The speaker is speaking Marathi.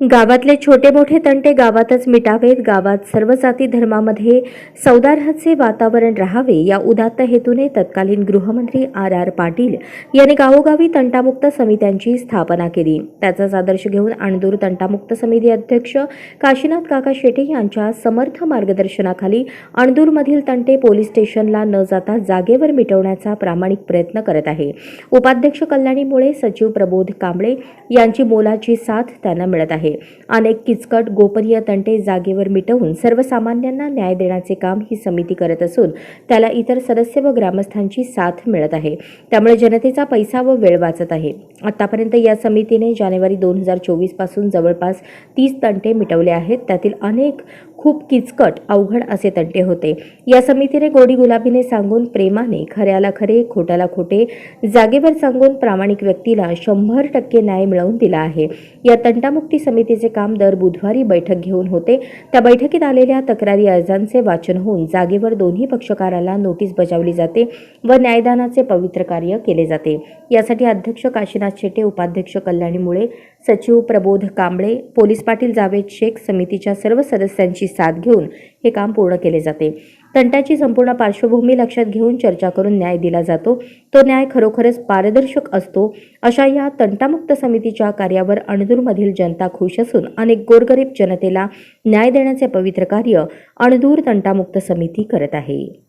गावातले छोटे मोठे तंटे गावातच मिटावेत. गावात सर्व जाती धर्मामध्ये सौदार्हाचे वातावरण राहावे या उदात्त हेतूने तत्कालीन गृहमंत्री आर आर पाटील यांनी गावोगावी तंटामुक्त समित्यांची स्थापना केली. त्याचाच आदर्श घेऊन आणदूर तंटामुक्त समिती अध्यक्ष काशीनाथ काका शेटे यांच्या समर्थ मार्गदर्शनाखाली अणदूरमधील तंटे पोलीस स्टेशनला न जाता जागेवर मिटवण्याचा प्रामाणिक प्रयत्न करत आहे. उपाध्यक्ष कल्याणी मुळे सचिव प्रबोध कांबळे यांची मोलाची साथ त्यांना मिळत आहे. आहे. अनेक किचकट गोपनीय तंटे जागेवर मिटवून सर्वसामान्यांना न्याय देण्याचे काम ही समिती करत असून त्याला इतर सदस्य व ग्रामस्थांची साथ मिळत आहे. त्यामुळे जनतेचा पैसा व वेळ वाचत आहे. आतापर्यंत या समितीने जानेवारी दोन हजार चोवीसपासून जवळपास तीस तंटे मिटवले आहेत. त्यातील अनेक खूप किचकट अवघड असे तंटे होते. या समितीने गोडी गुलाबीने सांगून प्रेमाने खऱ्याला खरे खोट्याला खोटे जागेवर सांगून प्रामाणिक व्यक्तीला शंभर टक्के न्याय मिळवून दिला आहे. या तंटामुक्ती समितीचे काम दर बुधवारी बैठक घेऊन होते. त्या बैठकीत आलेल्या तक्रारी अर्जांचे वाचन होऊन जागेवर दोन्ही पक्षकाराला नोटीस बजावली जाते व न्यायदानाचे पवित्र कार्य केले जाते. यासाठी अध्यक्ष काशीनाथ शेटे उपाध्यक्ष कल्याणी मुळे सचिव प्रबोध कांबळे पोलीस पाटील जावेद शेख समितीच्या सर्व सदस्यांची साथ घेऊन हे काम पूर्ण केले जाते. तंटाची संपूर्ण पार्श्वभूमी लक्षात घेऊन चर्चा करून न्याय दिला जातो. तो न्याय खरोखरच पारदर्शक असतो अशा या तंटामुक्त समितीच्या कार्यावर अणदूरमधील जनता खुश असून अनेक गोरगरीब जनतेला न्याय देण्याचे पवित्र कार्य अणदूर तंटामुक्त समिती करत आहे.